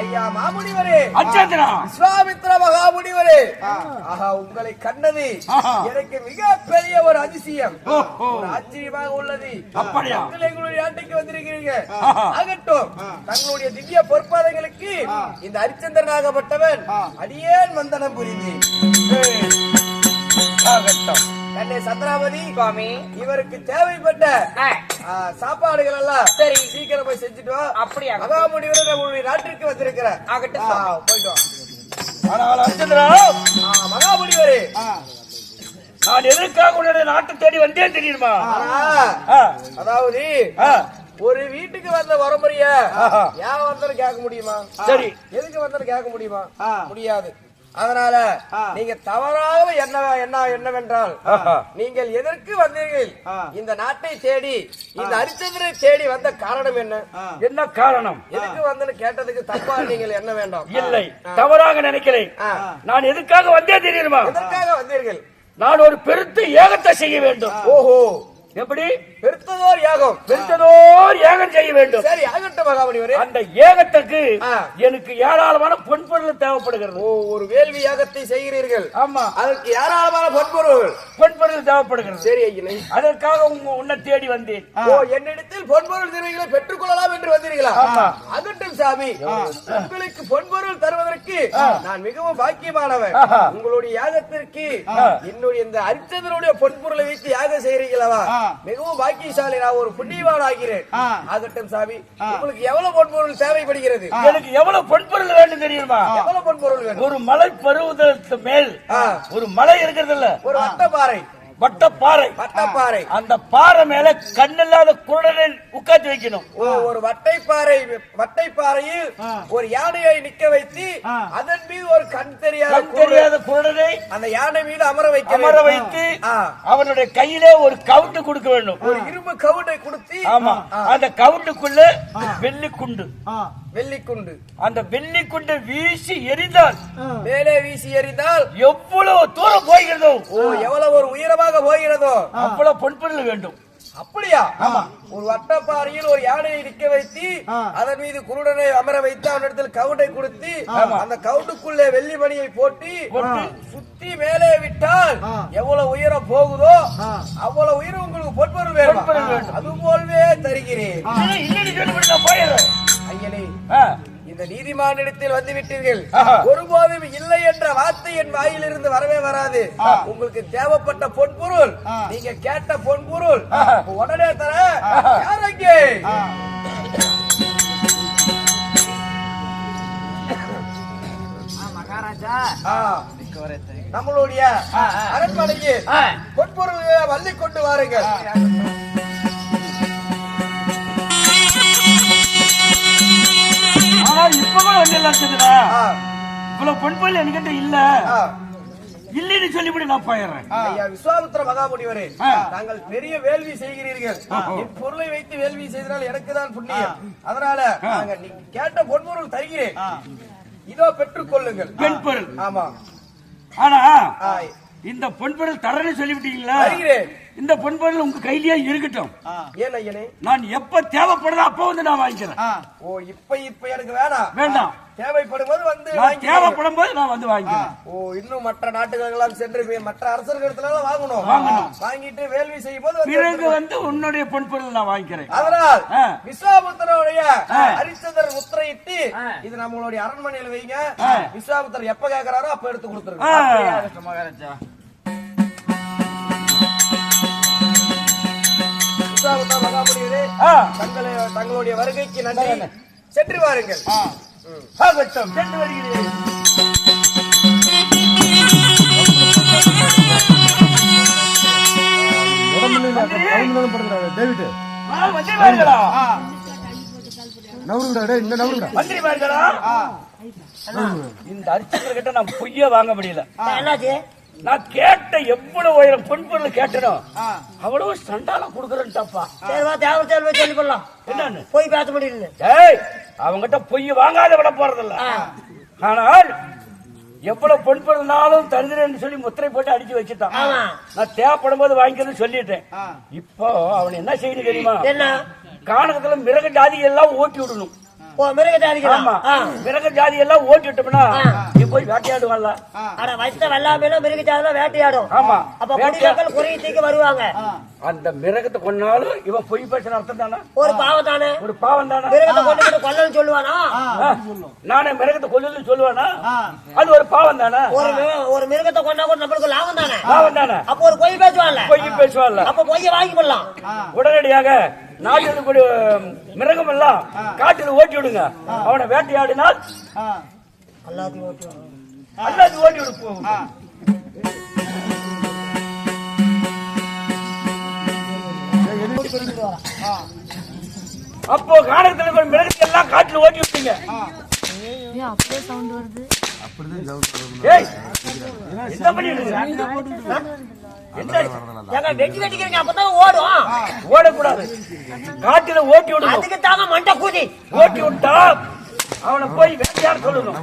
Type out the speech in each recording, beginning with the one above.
ஐயா மாமுனிவரே. அச்சந்திரா. விஸ்வாமித்ர மகாமுனிவரே. ஆஹா உங்களை கண்டது. எனக்கு மிக பெரிய ஒரு அதிசயம். ஆச்சரியமாக உள்ளது. அப்படியா? எங்களுடைய நாட்டுக்கு வந்திருக்கிறீங்க. ஆகட்டும். தங்களுடைய திவ்ய பொற்பாதங்களுக்கு இந்த ஹரிச்சந்திரனாகப்பட்டவன் அடியேன் வந்தனம் புரிந்து ஆகட்டும். கண்ணே சந்திராவதி சுவாமி. இவருக்கு தேவைப்பட்ட சாப்பாடுகள் எல்லாம் சரி. சீக்கிரம் போய் செஞ்சுட்டு வா. அப்படியா? மகாமுனிவர் நம்மளுடைய நாட்டிற்கு வந்திருக்கிறார். ஆகட்டும் போயிட்டு மகாமுனிவரே நான் எதற்காக உன்னுடைய நாட்டை தேடி வந்தேன் தெரியுமா? அதாவது ஒரு வீட்டுக்கு வந்த வரமுறைய ஆஹா. ஏன் வந்தாலும் கேட்க முடியுமா? சரி. எதுக்கு வந்தாலும் கேட்க முடியுமா? முடியாது. அதனால நீங்க தவறாக என்ன என்ன என்னவென்றால். நீங்கள் எதற்கு வந்தீர்கள்? இந்த நாட்டை தேடி இந்த ஹரிச்சந்திரனை தேடி வந்த காரணம் என்ன? என்ன காரணம்? எதுக்கு வந்தேன்னு கேட்டதுக்கு தப்பா நீங்கள் என்ன வேண்டாம்? இல்லை. தவறாக நினைக்கிறேன். நான் எதுக்காக வந்தேன் தெரியுமா? எதற்காக வந்தீர்கள்? நான் ஒரு பெருத்த ஏகத்தை செய்ய வேண்டும். ஓஹோ. எப்படி? பெருத்ததோர் யாகம். பெருத்ததோர் ஏகம் செய்ய வேண்டும். சரி ஆகட்டும் மகாமணிவரே. அந்த ஏகத்துக்கு. எனக்கு ஏராளமான பொன் பொருள் தேவைப்படுகிறது. ஓ ஒரு வேள்வி யாகத்தை செய்கிறீர்கள். ஆமா. அதற்கு ஏராளமான பொன்பொருள் பொன் பொருள் தேவைப்படுகிறது. சரி ஐயனை அதற்காக உங்க உன்னை தேடி வந்தேன். ஓ என்னிடத்தில் பொன்பொருள் திருவிகளை பெற்றுக் கொள்ளலாம் என்று வந்தீர்களா. அகட்டும் சாமி. உங்களுக்கு பொன்பொருள் தருவதற்கு நான் மிகவும் பாக்கியமானவன். உங்களுடைய யாகத்திற்கு என்னுடைய இந்த அரிச்சந்திரனுடைய பொன்பொருளை வைத்து யாகம் செய்கிறீங்களா மிகவும் பாக்கியசாலி நான் ஒரு புண்ணியவான் ஆகிறேன். ஆகட்டும் சாமி. உங்களுக்கு எவ்வளவு பொன்பொருள் தேவைப்படுகிறது? எனக்கு எவ்வளவு பொன் பொருள் வேண்டும் தெரியுமா? எவ்வளவு பொன்பொருள் வேணும் ஒரு மலை பருவதற்கு மேல். ஒரு மலை இருக்கிறது இல்ல ஒரு வட்டப்பாறை. வட்டப்பாறை. வட்டப்பாறை. அந்த பாறை மேல கண்ணில்லாத குருடனை உட்காந்து வைக்கணும். ஒரு வட்டைப்பாறை வட்டைப்பாறையில் ஒரு யானையை நிக்க வைத்து அதன் மீது ஒரு கண் தெரியாத கண் தெரியாத குருடனை அந்த யானை மீது அமர வைக்க அமர. வைத்து. அவனுடைய கையிலே ஒரு கவுண்டு கொடுக்க வேண்டும். ஒரு இரும்பு கவுண்டை கொடுத்து ஆமா. அந்த கவுண்டுக்குள்ள வெள்ளி குண்டு வெள்ளிக்குண்டு. அந்த வெள்ளி குண்டை வீசி எரிந்தால் மேலே வீசி எறிந்தால் எவ்வளவு தூரம் போகிறதோ ஓ எவ்வளவு ஒரு உயரமாக போகிறதோ? அவ்வளவு பொன்பொருள் வேண்டும். அப்படியா? ஒரு வட்டப்பாறையில் ஒரு யானையை நிக்க வைத்து அதன் மீது குருடனை அமர வைத்து அவனிடத்தில் கவுண்டை கொடுத்து அந்த கவுண்டுக்குள்ளே வெள்ளி மணியை போட்டு. சுத்தி மேலே விட்டால் எவ்வளவு உயரம் போகுதோ அவ்வளவு உயரம் உங்களுக்கு பொன்பொருள் வேணும். அது போலவே தருகிறேன். ஐயனே இந்த நீதிமானிடத்தில் வந்து விட்டீர்கள் ஆஹா. ஒருபோதும் இல்லை என்ற வார்த்தை என் வாயிலிருந்து வரவே வராது. உங்களுக்கு தேவைப்பட்ட பொன்பொருள் நீங்க கேட்ட பொன்பொருள் உடனே தர யார் அங்கே ஆ. நம்மளுடைய அரண்மனைக்கு பொன்பொருள் வள்ளி கொண்டு வாருங்கள். இப்ப கூட ஒண்ணு இல்ல இருக்குதுடா ஆ. இவ்வளவு பொன்பொருள் என்கிட்ட இல்ல. இல்லைன்னு சொல்லிவிடு நான் போயிடுறேன். ஐயா விஸ்வாமித்திர மகாமுனிவரே ஆ. தாங்கள் பெரிய வேள்வி செய்கிறீர்கள். பொருளை வைத்து வேள்வி செய்ததால் எனக்கு தான் புண்ணியம் அதனால நாங்க நீங்க கேட்ட பொன்பொருள் தருகிறேன். இதோ பெற்றுக் கொள்ளுங்கள். பெண் பொருள். ஆமா. ஆனா இந்த பொன் பொருள் தரேன்னு சொல்லிவிட்டீங்களா? தருகிறேன். இந்த பொன் பொருள் உங்க கையிலேயே இருக்கட்டும். ஏன் ஐயனே? நான் எப்ப தேவைப்படுதோ அப்ப வந்து நான் வாங்கிக்கிறேன். ஓ இப்ப இப்ப எனக்கு வேணாம். வேண்டாம். தேவைப்படும் போது வந்து. தேவைப்படும் போது நான் வந்து வாங்கிக்கிறேன். ஓ இன்னும் மற்ற நாட்டுகளெல்லாம் சென்று போய் மற்ற அரசர்களிடத்துல வாங்கணும். வாங்கணும். வாங்கிட்டு வேள்வி செய்யும் போது வந்து பிறகு வந்து உன்னுடைய பொன் பொருள் நான் வாங்கிக்கிறேன். அதனால் ஆ. ஹரிச்சந்திரன் முத்திரையிட்டு ஆ. இது நம்மளுடைய அரண்மனையில வைங்க. ஆ. விஸ்வாபுத்திரர் எப்ப கேக்குறாரோ அப்ப எடுத்து கொடுத்துருங்க. மகாராஜா. ஆ. தங்களை தங்களுடைய வருகைக்கு நன்றி. சென்று வாருங்கள். ஆகட்டும் சென்று வருகிறேன். டேவிட். ஆ, வந்திருவார்களா? நவருங்கடா டேய் இந்த நவருங்கடா. வந்திருவார்களா? இந்த அரிச்சந்திர கிட்ட நான் பொய்ய வாங்க முடியல. என்னாச்சு நான் கேட்ட எவ்வளவு உயரம் பொன் பொருள் கேட்டனோ அவ்வளவு சண்டாலம் வா தேவை தேவை சொல்லி போடலாம் என்னன்னு? போய் பேச முடியல ஏய் அவங்கிட்ட பொய் வாங்காத விட போறதில்ல. ஆனால் எவ்வளவு பொன் பொருள்னாலும் தருகிறேன்னு சொல்லி முத்திரை போட்டு அடிச்சு வச்சுட்டான். நான் தேவைப்படும் போது வாங்கிக்கிறேன்னு சொல்லிட்டேன் இப்போ அவன் என்ன செய்யணும் தெரியுமா? என்ன? காணகத்துல மிருக ஜாதி எல்லாம் ஓட்டி விடணும். அடிக்கலாம் ஆமா. மிருக ஜாதி எல்லாம் ஓட்டி விட்டோம்னா நீ போய் வேட்டையாடுவான்ல ஆனா வயசு வெள்ளாமையில மிருகச்சாதான் வேட்டையாடும். ஆமா. அப்ப வேட்டையா- குடிமக்கள் குறைய தூக்கி வருவாங்க. அந்த மிருகத்தை கொன்னாலும் இவன் பொய் பேசுற அர்த்தம் தானே? ஒரு பாவம் தானே? ஒரு பாவம் தானே? மிருகத்தை கொண்டு கொல்லன்னு சொல்லுவானா? நானே மிருகத்தை கொல்லுன்னு சொல்லுவானா? அது ஒரு பாவம் தானே? ஒரு ஒரு மிருகத்தை கொண்டா கூட நம்மளுக்கு லாபம் தானே? பாவம் தானே? அப்ப ஒரு பொய் பேசுவான்ல? பொய் பேசுவான்ல? அப்ப பொய்ய வாங்கி போடலாம் உடனடியாக நாட்டில் கூடிய மிருகம் எல்லாம் காட்டில் ஓட்டி விடுங்க. அவனை வேட்டையாடினால் எல்லாத்தையும் ஓட்டி. அல்லாது ஓட்டி விடு போகும். அப்போ இருக்கிற மிருகத்தை எல்லாம் காட்டில் ஓட்டி விட்டீங்க அப்படியே சவுண்ட் வருது. ஏய் என்ன பண்ணிட்டு இருக்க? ஓடக்கூடாது காட்டில ஓட்டி விடணும் அதுக்கு தாங்க மண்டை கூதி ஓட்டி விட்டா அவனை போய் வேட்டையாட சொல்லணும்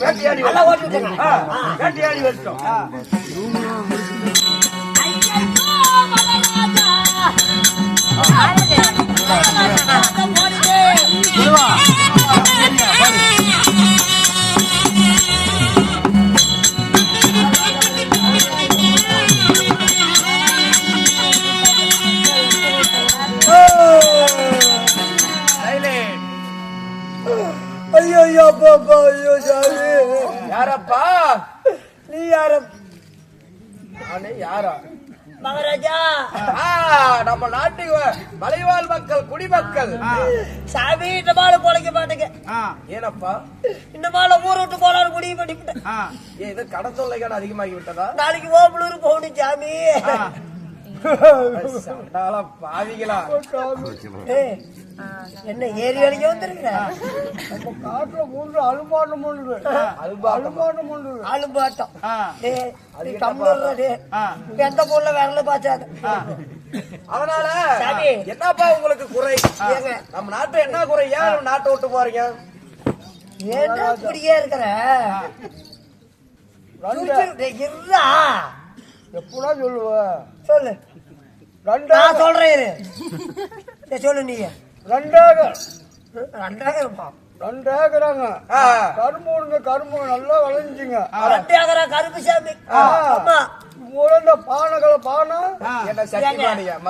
வேட்டையாடி வேட்டையாடி வரட்டும் மக்கள் குடிமக்கள். சாமி இந்த மாலை பொழைக்க மாட்டேங்க ஏனப்பா? இந்த மாலை ஊர் விட்டு போலான்னு முடிவு பண்ணிவிட்டேன் இது கடன் தொல்லைகள் அதிகமாகி விட்டதா? நாளைக்கு ஓம்பலூர் போகணும் சாமி. பாவிகளா. என்ன ஏரி வரைக்கும் வந்துருக்க காட்டுல மூன்று அலும்பாட்டம் மூன்று அலும்பாட்டம் கம்முனு டேய். எந்த பொருள விரல பாச்சாத அதனால. என்னப்பா உங்களுக்கு குறை? நம்ம நாட்டு என்ன குறை? ஏன் நாட்டை விட்டு போறீங்க? ஏன்டா இப்படியே இருக்கிற? இருடா. எப்படா சொல்லுவ? சொல்லு. ரெண்டா சொல்றேன் சொல்லு நீ ரெண்டாக ரெண்டாக இருப்பான் ஆ, கரும்புங்க கரும்பு நல்லா விளைஞ்சுங்க. ஏக்கரா கருப்பு சாமி. ஆமா முரண்ட பானைகளை பானை? என்ன சக்தி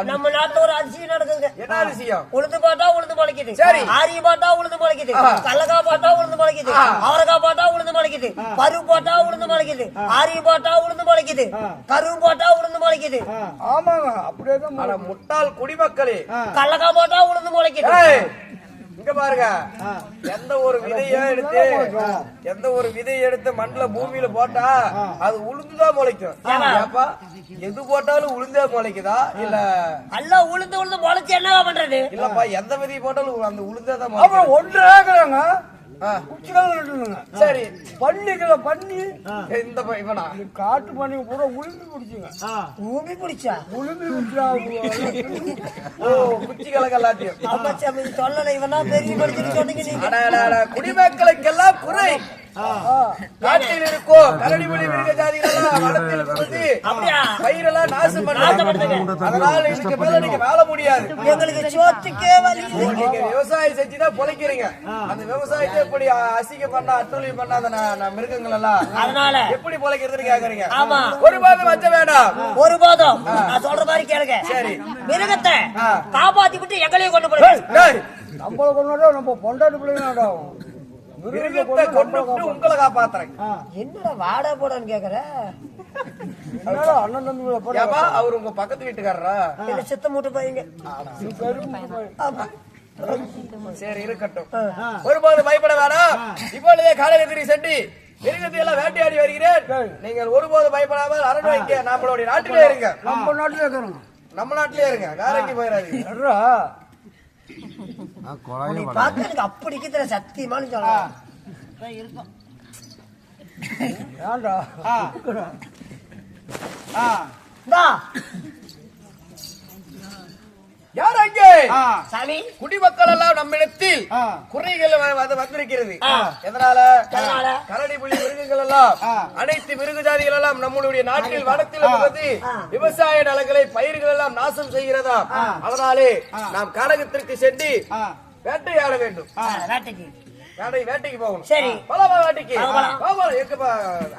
நம்ம நாட்டுல ஒரு அதிசயம் நடக்குதுங்க. என்ன விஷயம் உளுந்து பாட்டா உளுந்து முளைக்குது. சரி. ஆரிய பாட்டா உளுந்து முளைக்குது. கடலக்காய் பாட்டா உளுந்து முளைக்குது. அவரைக்காய் பாட்டா உளுந்து முளைக்குது. பருப்பு போட்டா உளுந்து முளைக்குது. ஆரிய பாட்டா உளுந்து முளைக்குது. கரும்பு போட்டா உளுந்து முளைக்குது. ஆமாங்க அப்படியே முட்டாள் குடிமக்களே. கடலக்காய் போட்டா உளுந்து முளைக்குது. இங்க பாருங்க. எந்த ஒரு விதைய எடுத்து எந்த ஒரு விதையை எடுத்து மண்ணுல பூமியில போட்டா அது உளுந்துதான் முளைக்கும். ஏப்பா எது போட்டாலும் உளுந்தே முளைக்குதா? இல்ல எல்லாம் உளுந்து உளுந்து முளைச்சு என்னவா பண்றது? இல்லப்பா எந்த விதையை போட்டாலும் அந்த உளுந்தே தான் ஒன்று சரி பண்ணிக்கல பண்ணி இந்த இவனா? காட்டு பண்ணி பூரா உளுந்து குடிச்சுங்க. பூமி பிடிச்சா உளுந்து குடிச்சா ஓ குச்சி கலக்க எல்லாத்தையும் சொல்லல இவனா பெரிய குடிமக்களுக்கெல்லாம் குறை. காட்டில் இருக்கும் கரடிமொழி மிருக ஜாதிகளெல்லாம் வளத்தில் புகுந்து அப்படியா? பயிரெல்லாம் நாசம் பண்ணுங்க அதனால இதுக்கு மேல நீங்க வாழ முடியாது. எங்களுக்கு சோத்துக்கே வழி. நீங்க விவசாயம் செஞ்சுதான் பொழைக்கிறீங்க. அந்த விவசாயத்தை எப்படி அசிங்க பண்ணா அட்டூழியம் பண்ணா அந்த ந- ந- மிருகங்கள் எல்லாம் அதனால. எப்படி பொழைக்கிறதுன்னு கேக்குறீங்க? ஆமா. ஒரு பாதம் வச்ச வேண்டாம். ஒருபோதும் நான் சொல்ற மாதிரி கேளுங்க. சரி. மிருகத்தை காப்பாத்தி விட்டு எங்களையும் கொண்டு போய் டேய், நம்மள கொண்டாடா நம்ம பொண்டாட்டி பிள்ளைங்கடா மிருகத்தை கொண்டு விட்டு உங்களை காப்பாத்துறேன். என்னடா வாடா போடான்னு கேக்குற? என்னடா அண்ணன் தம்பி அவர் உங்க பக்கத்து வீட்டுக்காரரா? இல்ல சித்த மூட்டை பையங்க. ஆமா. சரி இருக்கட்டும். ஒருபோது பயப்பட வேணாம். இப்பொழுதே காலகத்திரி சென்று மிருகத்தை எல்லாம் வேட்டையாடி வருகிறேன். நீங்கள் ஒருபோது பயப்படாமல் அரண்மனைக்கு நம்மளுடைய நாட்டிலே இருங்க. நம்ம நாட்டிலே இருக்கிறோம் நம்ம நாட்டிலே இருங்க. வேற எங்கேயும் போயிடாதீங்க. எட்ரா உன்னை பார்த்து எனக்கு அப்படி இருக்கிற சத்தியமானு சொல்றேன் இருக்கும் ஏன்டா? இந்தா, யார் அங்கே? சாமி. குடிமக்கள் எல்லாம் நம்மிடத்தில் குறைகள் வந்திருக்கிறது எதனால? கரடி புலி மிருகங்கள் எல்லாம் அனைத்து மிருக ஜாதிகள் எல்லாம் நம்மளுடைய நாட்டில் வனத்தில் வந்து விவசாய நிலங்களை பயிர்கள் எல்லாம் நாசம் செய்கிறதா அதனாலே நாம் கானகத்திற்கு சென்று வேட்டையாட வேண்டும். வேட்டைக்கு. வேட்டை வேட்டைக்கு போகணும். சரி. போலாமா வேட்டைக்கு?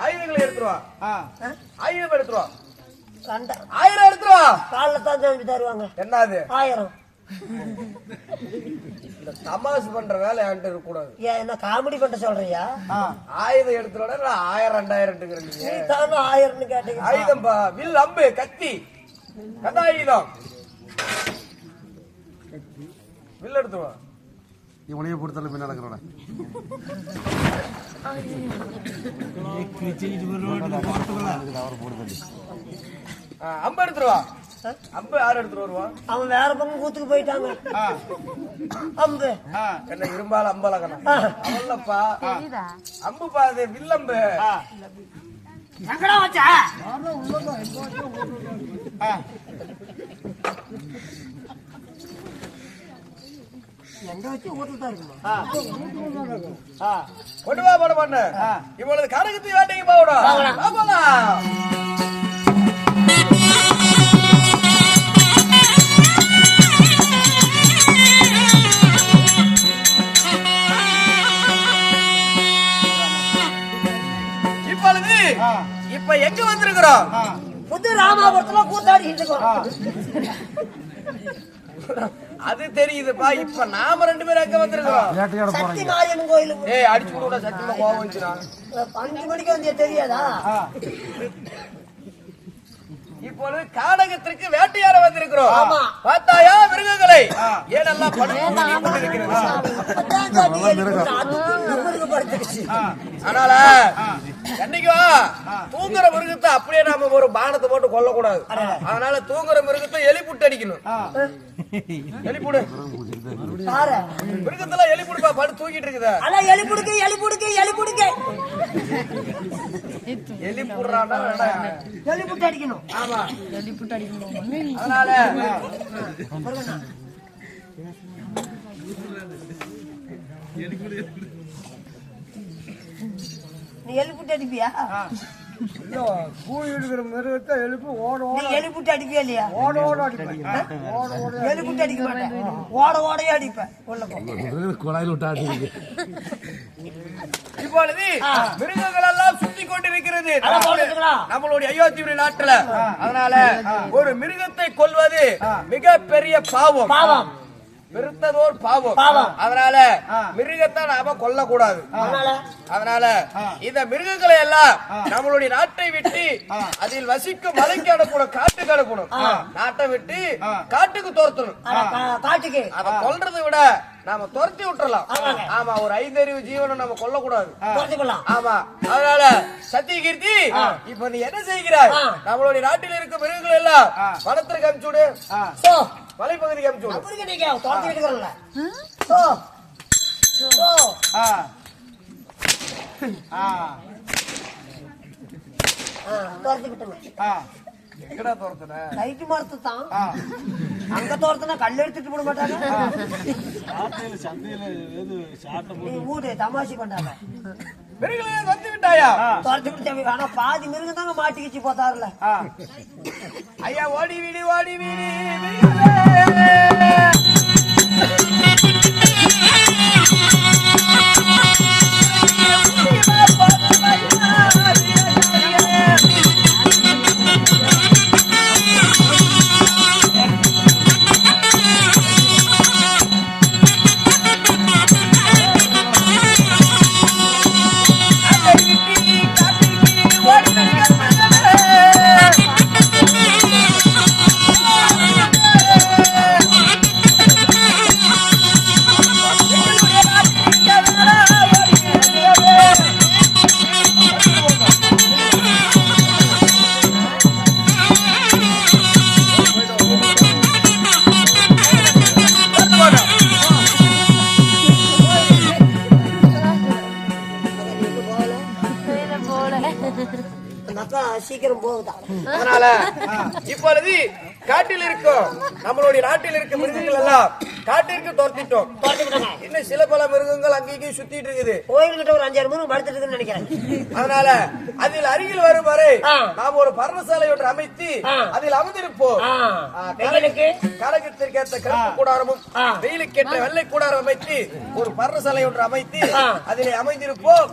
ஆயுதங்களை எடுத்துருவா? ஆயுதம் எடுத்துருவா? கண்ட. ஆயிரம் எடுத்துருவா. காலில் தான் தம்பி தருவாங்க. என்னது? ஆயிரம். இந்த தமாசு பண்ற வேலை என்கிட்ட இருக்க கூடாது ஏன் என்ன காமெடி பண்ண சொல்றியா? ஆயுதம் எடுத்துருவா ஆயிரம் ரெண்டாயிரம் நீ எடுத்துக்கிறீங்க தானே ஆயிரம்னு கேட்டீங்க. ஆயுதம் பா. வில் அம்பு கத்தி. கதாயுதம் வில் எடுத்துருவா. இவனையே பொறுத்தல நடக்கிறோட அம்பு எடுத்துருவா. அம்பு யார் எடுத்துட்டு வருவா? அவன் வேற பக்கம் கூத்துக்கு போயிட்டாங்க. அம்பு. என்ன இரும்பால் அம்பலகனம். அவல்லப்பா தெரியுதா? அம்பு பா அது வில்லம்பு எங்கடா வச்ச? கொண்டு வா படம் பண்ணு. இவ்வளவு கணக்கு வேட்டைக்கு போகணும். எங்க வந்திருக்கிறோம். புது ராமாபுரத்துல கூத்தாடிட்டு இருக்கோம் அது தெரியுதுப்பா. இப்ப நாம ரெண்டு பேரும் எங்க வந்திருக்கிறோம்? வேட்டையாட சக்தி மாரியம்மன் கோயிலுக்கு. ஏய் அடிச்சு கூட சத்தியமா கோவம் வந்துச்சுடா. அஞ்சு மணிக்கு வந்து தெரியாதா? இப்பொழுது கானகத்திற்கு வேட்டையாட வந்திருக்கிறோம். ஆமா. பார்த்தாயா மிருகங்களை? ஏனெல்லாம் படுத்து கொண்டிருக்கிறது. என்னைக்கு வா? தூங்குற மிருகத்தை அப்படியே நாம ஒரு பானத்தை போட்டு கொல்லக்கூடாது. அதனால தூங்குற மிருகத்தை எலிப்புட்டு அடிக்கணும். எலிப்புடு. பாரு. மிருகத்தெல்லாம் எலிப்புடுப்பா படு தூக்கிட்டு இருக்குதா. அண்ணா, எலி புடுக்கு, எலி புடுக்கு, எலி புடுக்கு. எலி புடுறான்னா எலி புட்டு அடிக்கணும். ஆமா புட்டு அடிக்கணும் அதனால நீ எலி புட்டு அடிப்பியா கூலி எடுக்கிற மிருகத்தை எழுப்பி ஓட ஓட எலி புட்டு அடிப்பியா இல்லையா? ஓட ஓட அடிப்பேன். ஓட ஓட எலி புட்டு அடிக்க மாட்டேன். ஓட ஓடையே அடிப்பேன். உள்ள. குழாயில் விட்டாட்டு இப்பொழுது மிருகங்கள் எல்லாம் சுத்தி கொண்டிருக்கிறது. அதான் போட்டுங்களா? நம்மளுடைய அயோத்தியுடைய நாட்டுல. அதனால ஒரு மிருகத்தை கொல்வது மிக பெரிய பாவம். பாவம். பெருத்ததோர் பாவம். அதனால மிருகத்தை நாம கொல்லக்கூடாது. அதனால? அதனால இந்த மிருகங்களை எல்லாம் நம்மளுடைய நாட்டை விட்டு அதில் வசிக்கும் மலைக்கு அனுப்பணும் காட்டுக்கு அனுப்பணும். நாட்டை விட்டு காட்டுக்கு துரத்தணும். காட்டுக்கு. அத கொல்றதை விட நாம துரத்தி விட்டுறலாம். ஆமா ஒரு ஐந்தறிவு ஜீவனை நம்ம கொல்லக்கூடாது. குறைச்சுக்கலாம் ஆமா அதனால சத்தியகீர்த்தி இப்ப நீ என்ன செய்கிறாய்? நம்மளுடைய நாட்டில் இருக்கும் மிருகங்கள் எல்லாம் வனத்திற்கு அனுப்பிச்சு விடு. சோ மலைப்பகுதிக்கு அனுப்பிச்சு விடு. அப்படி நீங்க துரத்தி விட்டுக்கிறோம்ல சோ சோ ஆ. ஆ. ஆ, துரத்தி விட்டுங்க ஆ. எங்கடா துரத்துன? லைட் மரத்து தான். அங்க தோரத்துனா கல் எடுத்துட்டு போட மாட்டாங்க. தமாஷி பண்ணாங்க மிருகங்களை வந்து விட்டாயா துரத்தி விட்டு ஆனா பாதி மிருகம் தாங்க மாட்டிக்கிச்சு போத்தாருல. ஐயா ஓடி வீடு ஓடி வீடு. சீக்கிரம் போகுதா? அதனால இப்பொழுது காட்டில் இருக்கும் நம்மளுடைய நாட்டில் இருக்கும் மிருகங்கள் எல்லாம் காட்டிற்கு துரத்திட்டோம். துரத்தி விட்டாங்க இன்னும் சில பல மிருகங்கள் அங்கேயும் சுத்திட்டு இருக்குது. கோயில்கிட்ட ஒரு அஞ்சாறு மிருகம் படுத்துட்டு இருக்குன்னு நினைக்கிறேன். அதனால அதில் அருகில் வரும் வரை. நாம் ஒரு பர்ணசாலை ஒன்று அமைத்து. அதில் அமர்ந்திருப்போம். வெயிலுக்கு கனகத்திற்கேற்ற கருப்பு கூடாரமும் ஆ. வெயிலுக்கேற்ற வெள்ளை கூடாரம் அமைத்து ஒரு பர்ணசாலை ஒன்று அமைத்து. அதிலே அமைந்திருப்போம்.